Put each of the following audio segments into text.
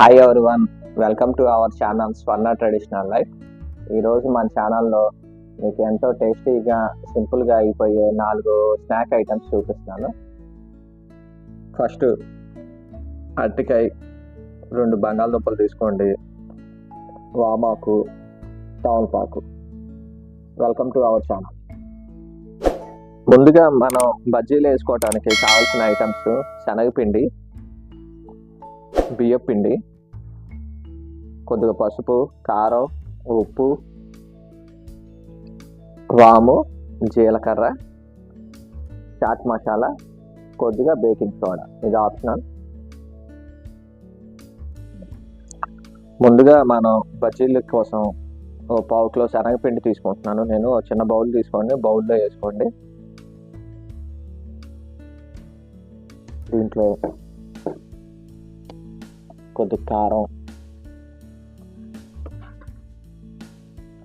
Hi one welcome to our channel Swarna traditional life ఈరోజు మన ఛానల్లో మీకు ఎంతో టేస్టీగా సింపుల్గా అయిపోయే నాలుగు స్నాక్ ఐటమ్స్ చూపిస్తున్నాను. ఫస్ట్ అరటికాయ రెండు బంగాళదుంపలు తీసుకోండి. వామాకు తమలపాకు. వెల్కమ్ టు అవర్ ఛానల్ ముందుగా మనం బజ్జీలు వేసుకోవడానికి కావాల్సిన ఐటమ్స్ శనగపిండి బియ్యపిండి పిండి కొద్దిగా పసుపు కారం ఉప్పు వాము జీలకర్ర చాట్ మసాలా కొద్దిగా బేకింగ్ సోడా. ఇది ఆప్షనల్. ముందుగా మనం బజ్జీల కోసం ఓ పావు కిలో శనగపిండి తీసుకుంటున్నాను. నేను చిన్న బౌల్ తీసుకోండి. బౌల్లో వేసుకోండి. దీంట్లో కొద్ది కారం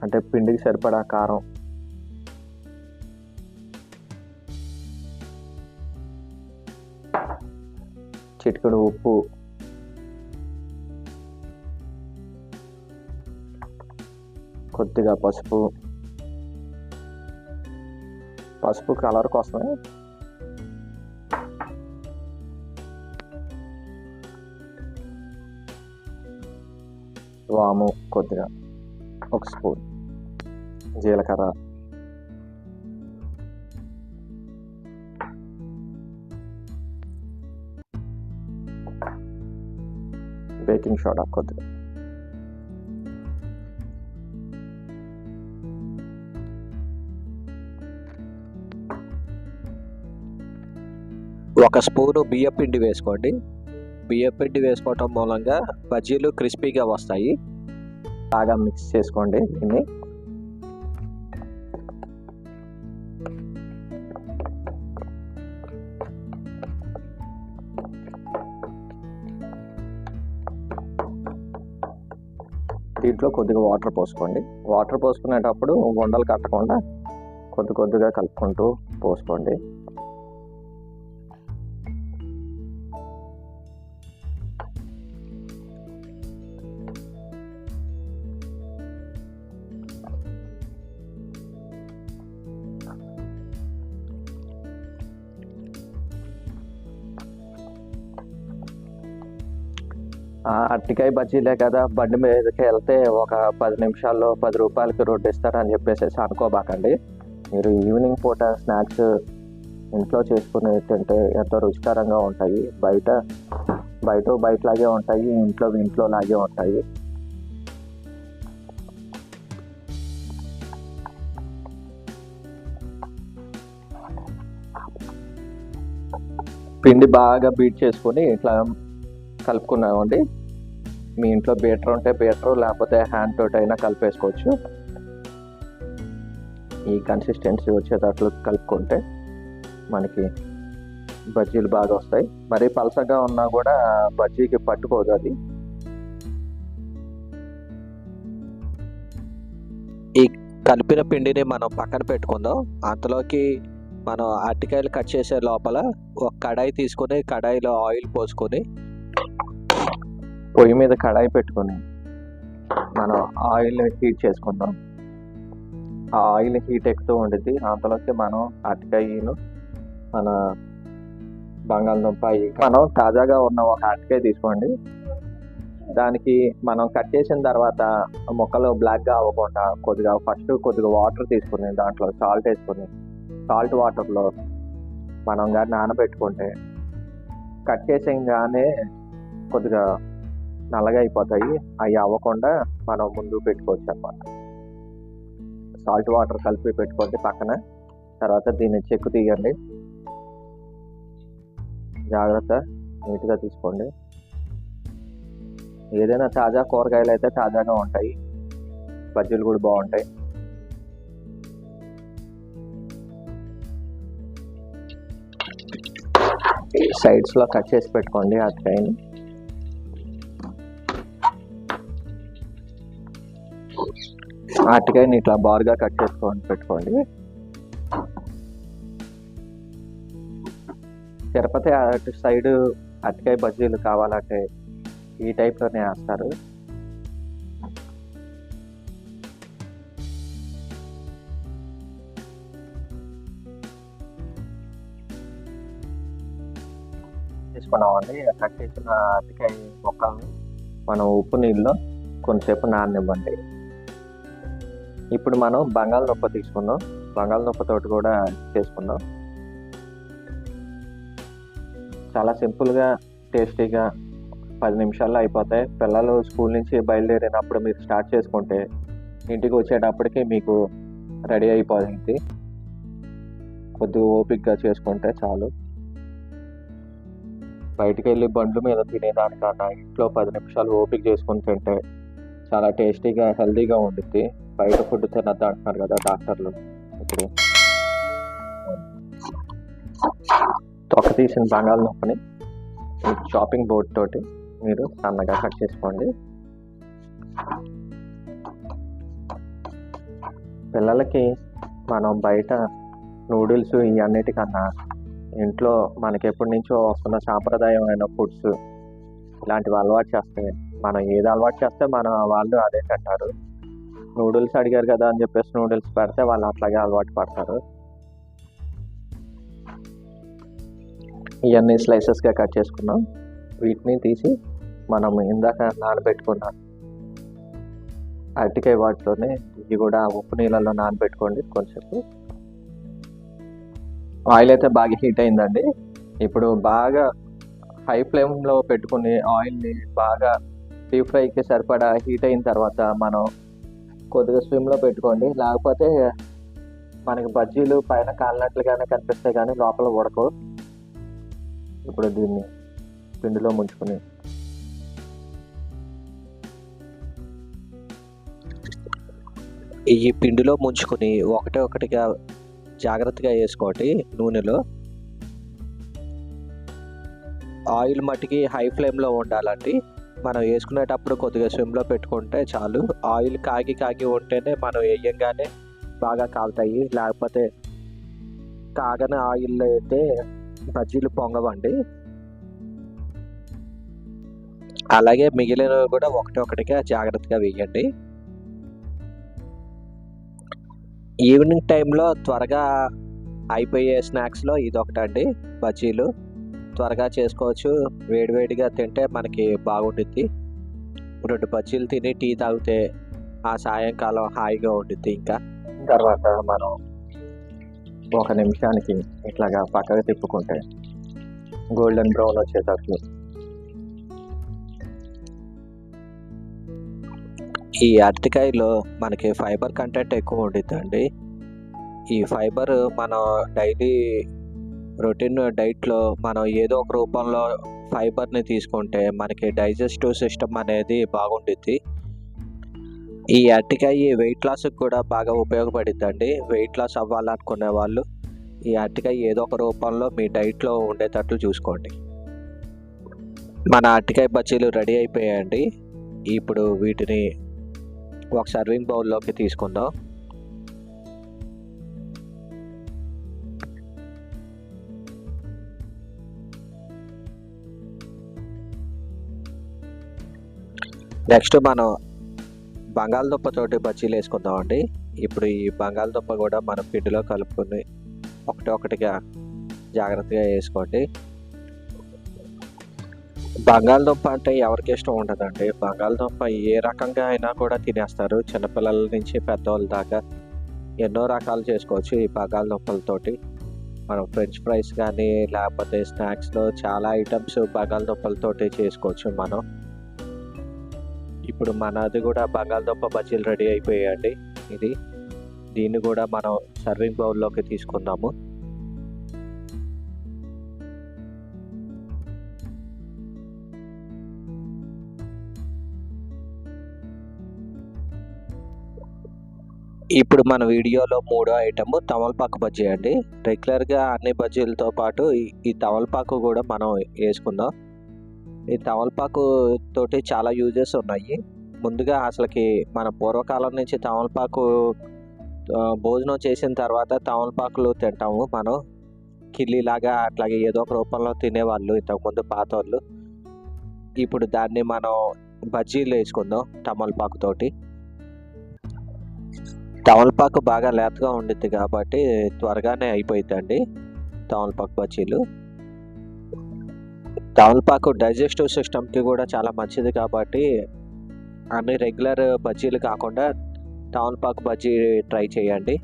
అంటే పిండికి సరిపడా కారం. చిటికెడు ఉప్పు. కొద్దిగా పసుపు. పసుపు కలర్ కోసమే. వాము కొద్దిగా. ఒక స్పూన్. జీలకర్ర బేకింగ్ సోడా కొద్దిగా ఒక స్పూను బియ్యం పిండి వేసుకోండి. బియ్య పిండి వేసుకోవటం మూలంగా బజ్జీలు క్రిస్పీగా వస్తాయి. బాగా మిక్స్ చేసుకోండి దీన్ని. దీంట్లో కొద్దిగా వాటర్ పోసుకోండి. వాటర్ పోసుకునేటప్పుడు ఉండలు కట్టకుండా కొద్ది కొద్దిగా కలుపుకుంటూ పోసుకోండి. అరటికాయ బజ్జీలే కదా బండి మీదకి వెళ్తే ఒక పది నిమిషాల్లో పది రూపాయలకి రోడ్డు ఇస్తారని చెప్పేసి అనుకోబాకండి. మీరు ఈవినింగ్ పూట స్నాక్స్ ఇంట్లో చేసుకుని తింటే ఎంతో రుచికరంగా ఉంటాయి. బయట బయట బయటలాగే ఉంటాయి ఇంట్లో ఇంట్లో లాగే ఉంటాయి. పిండి బాగా బీట్ చేసుకొని ఇట్లా కలుపుకున్నామండి. మీ ఇంట్లో బీటర్ ఉంటే బీటర్ లేకపోతే హ్యాండ్ తోటి అయినా కలిపేసుకోవచ్చు. ఈ కన్సిస్టెన్సీ వచ్చేటట్లు కలుపుకుంటే మనకి బజ్జీలు బాగా వస్తాయి. మరీ పలసగా ఉన్నా కూడా బజ్జీకి పట్టుకోదు అది. ఈ కలిపిన పిండిని మనం పక్కన పెట్టుకుందాం. అంతలోకి మనం అరటికాయలు కట్ చేసే లోపల ఒక కడాయి తీసుకొని కడాయిలో ఆయిల్ పోసుకొని పొయ్యి మీద కడాయి పెట్టుకొని మనం ఆయిల్ హీట్ చేసుకుందాం. ఆ ఆయిల్ హీట్ ఎక్కుతూ ఉండిద్ది. అంతలోకి మనం అరటికాయను మన బంగాళదుంప మనం తాజాగా ఉన్న ఒక అరటికాయ తీసుకోండి. దానికి మనం కట్ చేసిన తర్వాత ముక్కలు బ్లాక్గా అవ్వకుండా కొద్దిగా ఫస్ట్ కొద్దిగా వాటర్ తీసుకుని దాంట్లో సాల్ట్ వేసుకుని సాల్ట్ వాటర్లో మనం కానీ నానబెట్టుకుంటే కట్ చేసేగానే కొద్దిగా నల్లగా అయిపోతాయి. అవి అవ్వకుండా మనం ముందు పెట్టుకోవచ్చు అన్నమాట. సాల్ట్ వాటర్ కలిపి పెట్టుకోండి పక్కన. తర్వాత దీన్ని చెక్కు తీయండి. జాగ్రత్త. నీట్గా తీసుకోండి. ఏదైనా తాజా కూరగాయలు అయితే తాజాగా ఉంటాయి. బజ్జీలు కూడా బాగుంటాయి. సైడ్స్లో కట్ చేసి పెట్టుకోండి ఆ ట్రైన్ అరటికాయని ఇట్లా బారుగా కట్ చేసుకొని పెట్టుకోండి. తిరుపతి అటు సైడ్ అరటికాయ బజ్జీలు కావాలంటే ఈ టైప్లోనే వేస్తారు. తీసుకున్నామండి. కట్ చేసిన అరటికాయ మొక్కల్ని మనం ఉప్పు నీళ్ళలో కొంతసేపు నాననివ్వండి. ఇప్పుడు మనం బంగాళదుంప తీసుకుందాం. బంగాళదుంప తోటి కూడా చేసుకుందాం. చాలా సింపుల్గా టేస్టీగా పది నిమిషాల్లో అయిపోతాయి. పిల్లలు స్కూల్ నుంచి బయలుదేరినప్పుడు మీరు స్టార్ట్ చేసుకుంటే ఇంటికి వచ్చేటప్పటికి మీకు రెడీ అయిపోయింది. కొద్దిగా ఓపిక్గా చేసుకుంటే చాలు. బయటికి వెళ్ళి బండ్ల మీద తినేదానికన్నా ఇంట్లో పది నిమిషాలు ఓపిక చేసుకుని తింటే చాలా టేస్టీగా హెల్దీగా ఉండుద్ది. బయట ఫుడ్ తినద్దు అంటున్నారు కదా డాక్టర్లు. ఇప్పుడు తొక్క తీసిన బంగాళదుంపని ఈ షాపింగ్ బోర్డ్ తోటి మీరు సన్నగా కట్ చేసుకోండి. పిల్లలకి మనం బయట నూడిల్స్ ఇవన్నిటికన్నా ఇంట్లో మనకి ఎప్పటి నుంచో వస్తున్న సాంప్రదాయమైన ఫుడ్స్ ఇలాంటివి అలవాటు చేస్తే మనం ఏది అలవాటు చేస్తే మన వాళ్ళు అదే తింటారు. నూడిల్స్ అడిగారు కదా అని చెప్పేసి నూడిల్స్ పెడితే వాళ్ళు అట్లాగే అలవాటు పడతారు. ఇవన్నీ స్లైసెస్గా కట్ చేసుకున్నాం. వీటిని తీసి మనం ఇందాక నానబెట్టుకున్నాం అరటికాయ వాటిలోనే ఇవి కూడా ఉప్పు నీళ్ళలో నానబెట్టుకోండి కొంచెంసేపు. ఆయిల్ అయితే బాగా హీట్ అయిందండి. ఇప్పుడు బాగా హై ఫ్లేమ్లో పెట్టుకుని ఆయిల్ని బాగా డీప్ ఫ్రైకి సరిపడా హీట్ అయిన తర్వాత మనం కొద్దిగా స్విమ్లో పెట్టుకోండి. లేకపోతే మనకి బజ్జీలు పైన కాలినట్లుగానే కనిపిస్తాయి కానీ లోపల ఉడకవు. ఇప్పుడు దీన్ని పిండిలో ముంచుకొని ఈ పిండిలో ముంచుకొని ఒకటి ఒకటిగా జాగ్రత్తగా వేసుకోండి నూనెలో. ఆయిల్ మట్టికి హై ఫ్లేమ్లో ఉండాలండి. మనం వేసుకునేటప్పుడు కొద్దిగా స్విమ్లో పెట్టుకుంటే చాలు. ఆయిల్ కాగి కాగి ఉంటేనే మనం వేయంగానే బాగా కాలుతాయి లేకపోతే కాగని ఆయిల్లో అయితే బజ్జీలు పొంగవండి. అలాగే మిగిలినవి కూడా ఒకటి ఒకటిగా జాగ్రత్తగా వేయండి. ఈవినింగ్ టైంలో త్వరగా అయిపోయే స్నాక్స్లో ఇది ఒకటండి బజ్జీలు. త్వరగా చేసుకోవచ్చు. వేడివేడిగా తింటే మనకి బాగుంటుంది రెండు బజ్జీలు తిని టీ తాగితే ఆ సాయంకాలం హాయిగా ఉండుద్ది ఇంకా. తర్వాత మనం ఒక నిమిషానికి ఇట్లాగా పక్కకు తిప్పుకుంటే గోల్డెన్ బ్రౌన్ వచ్చేటట్లు ఈ అరటికాయలో మనకి ఫైబర్ కంటెంట్ ఎక్కువ ఉండిద్దండి. ఈ ఫైబర్ మనం డైలీ రొటీన్ డైట్లో మనం ఏదో ఒక రూపంలో ఫైబర్ని తీసుకుంటే మనకి డైజెస్టివ్ సిస్టమ్ అనేది బాగుంటుంది ఈ అరటికాయ వెయిట్ లాస్కి కూడా బాగా ఉపయోగపడిద్దండి. వెయిట్ లాస్ అవ్వాలనుకునే వాళ్ళు ఈ అరటికాయ ఏదో ఒక రూపంలో మీ డైట్లో ఉండేటట్లు చూసుకోండి. మన అరటికాయ బజ్జీలు రెడీ అయిపోయాయండి. ఇప్పుడు వీటిని ఒక సర్వింగ్ బౌల్లోకి తీసుకుందాం. నెక్స్ట్ మనం బంగాళదుంప తోటి బజ్జీలు వేసుకుందామండి. ఇప్పుడు ఈ బంగాళదుంప కూడా మనం పిండిలో కలుపుకొని ఒకటి ఒకటిగా జాగ్రత్తగా వేసుకోండి. బంగాళదుంప అంటే ఎవరికి ఇష్టం ఉండదండి. బంగాళదుంప ఏ రకంగా అయినా కూడా తినేస్తారు. చిన్నపిల్లల నుంచి పెద్దవాళ్ళ దాకా ఎన్నో రకాలు చేసుకోవచ్చు ఈ బంగాళదుంపలతోటి. మనం ఫ్రెంచ్ ఫ్రైస్ కానీ లేకపోతే స్నాక్స్లో చాలా ఐటమ్స్ బంగాళదుంపలతోటి చేసుకోవచ్చు మనం. ఇప్పుడు మనది కూడా బంగాళదుంప బజ్జీలు రెడీ అయిపోయాయండి. ఇది దీన్ని కూడా మనం సర్వింగ్ బౌల్లోకి తీసుకుందాము. ఇప్పుడు మన వీడియోలో మూడో ఐటమ్ తమలపాకు బజ్జీ అండి. రెగ్యులర్గా అన్ని బజ్జీలతో పాటు ఈ- ఈ తమలపాకు కూడా మనం వేసుకుందాం. ఈ తమలపాకు తోటి చాలా యూజెస్ ఉన్నాయి. ముందుగా అసలుకి మన పూర్వకాలం నుంచి తమలపాకు భోజనం చేసిన తర్వాత తమలపాకులు తింటాము మనం. కిల్లీలాగా అట్లాగే ఏదో ఒక రూపంలో తినేవాళ్ళు ఇంతకుముందు పాత వాళ్ళు ఇప్పుడు దాన్ని మనం బజ్జీలు వేసుకుందాం తమలపాకు తోటి. తమలపాకు బాగా లేతగా ఉండిద్ది కాబట్టి త్వరగానే అయిపోయిద్దండి తమలపాకు బజ్జీలు. తమలపాకు డైజెస్టివ్ సిస్టమ్కి కూడా చాలా మంచిది కాబట్టి అన్ని రెగ్యులర్ బజ్జీలు కాకుండా తమలపాకు బజ్జీ ట్రై చేయండి.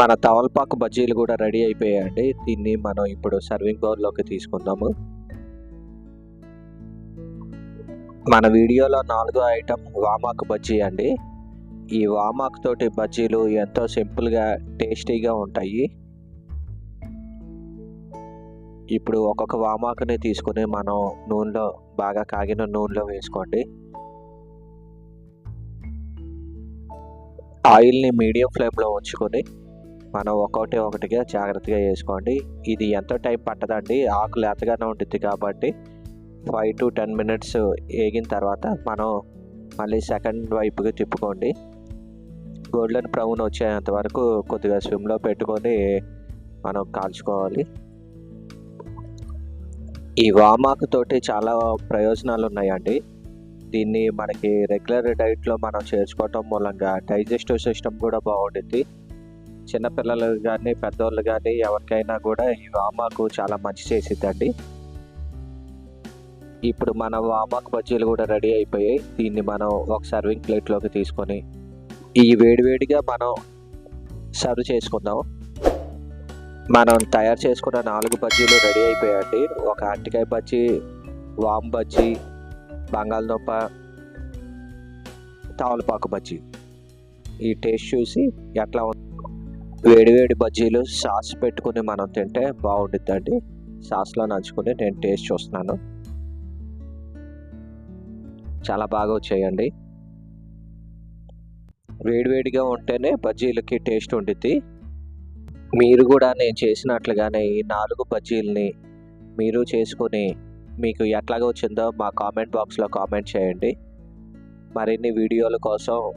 మన తమలపాకు బజ్జీలు కూడా రెడీ అయిపోయాయండి. దీన్ని మనం ఇప్పుడు సర్వింగ్ బౌల్లోకి తీసుకుందాము. మన వీడియోలో నాలుగో ఐటమ్ వామాకు బజ్జీ అండి. ఈ వామాకు తోటి బజ్జీలు ఎంతో సింపుల్గా టేస్టీగా ఉంటాయి. ఇప్పుడు ఒక్కొక్క వామాకుని తీసుకుని మనం నూనెలో బాగా కాగిన నూనెలో వేసుకోండి. ఆయిల్ని మీడియం ఫ్లేమ్లో ఉంచుకొని మనం ఒక్కొక్కటి ఒకటిగా జాగ్రత్తగా వేసుకోండి. ఇది ఎంతో టైం పట్టదండి? ఆకు లేతగానే ఉంటుంది కాబట్టి ఫైవ్ టు టెన్ మినిట్స్ వేగిన తర్వాత మనం మళ్ళీ సెకండ్ వైపుకి తిప్పుకోండి. గోల్డెన్ బ్రౌన్ వచ్చేంత వరకు కొద్దిగా స్విమ్లో పెట్టుకొని మనం కాల్చుకోవాలి. ఈ వామాకు తోటి చాలా ప్రయోజనాలు ఉన్నాయండి దీన్ని మనకి రెగ్యులర్ డైట్లో మనం చేర్చుకోవటం మూలంగా డైజెస్టివ్ సిస్టమ్ కూడా బాగుంటుంది చిన్నపిల్లలు కానీ పెద్దవాళ్ళు కానీ ఎవరికైనా కూడా ఈ వామాకు చాలా మంచి చేసిద్దండి. ఇప్పుడు మన వామాకు బజ్జీలు కూడా రెడీ అయిపోయాయి. దీన్ని మనం ఒక సర్వింగ్ ప్లేట్లోకి తీసుకొని ఈ వేడివేడిగా మనం సర్వ్ చేసుకుందాం. మనం తయారు చేసుకున్న నాలుగు బజ్జీలు రెడీ అయిపోయాయండి. ఒక అరటికాయ బజ్జీ వామ్ బజ్జీ బంగాళదుంప తావలపాకు బజ్జీ. ఈ టేస్ట్ చూసి ఎట్లా ఉంది వేడివేడి బజ్జీలు సాస్ పెట్టుకుని మనం తింటే బాగుంటుందండి సాస్లో నంచుకుని నేను టేస్ట్ చూస్తున్నాను. చాలా బాగా వచ్చాయండి. వేడివేడిగా ఉంటేనే బజ్జీలకి టేస్ట్ ఉంటుంది మీరు కూడా నేను చేసినట్లుగానే ఈ నాలుగు బజ్జీలని మీరు చేసుకుని మీకు ఎట్లాగా వచ్చిందో మా కామెంట్ బాక్స్లో కామెంట్ చేయండి. మరిన్ని వీడియోల కోసం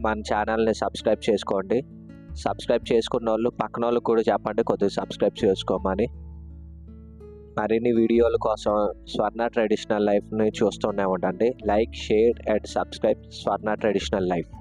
మన ఛానల్ని సబ్స్క్రైబ్ చేసుకోండి. సబ్స్క్రైబ్ చేసుకున్న వాళ్ళు పక్కన వాళ్ళకి కూడా చెప్పండి కొద్దిగా సబ్స్క్రైబ్ చేసుకోమని. మరిన్ని వీడియోల కోసం స్వర్ణ ట్రెడిషనల్ లైఫ్ని చూస్తూనే ఉండండి. Like share and subscribe Swarna traditional life.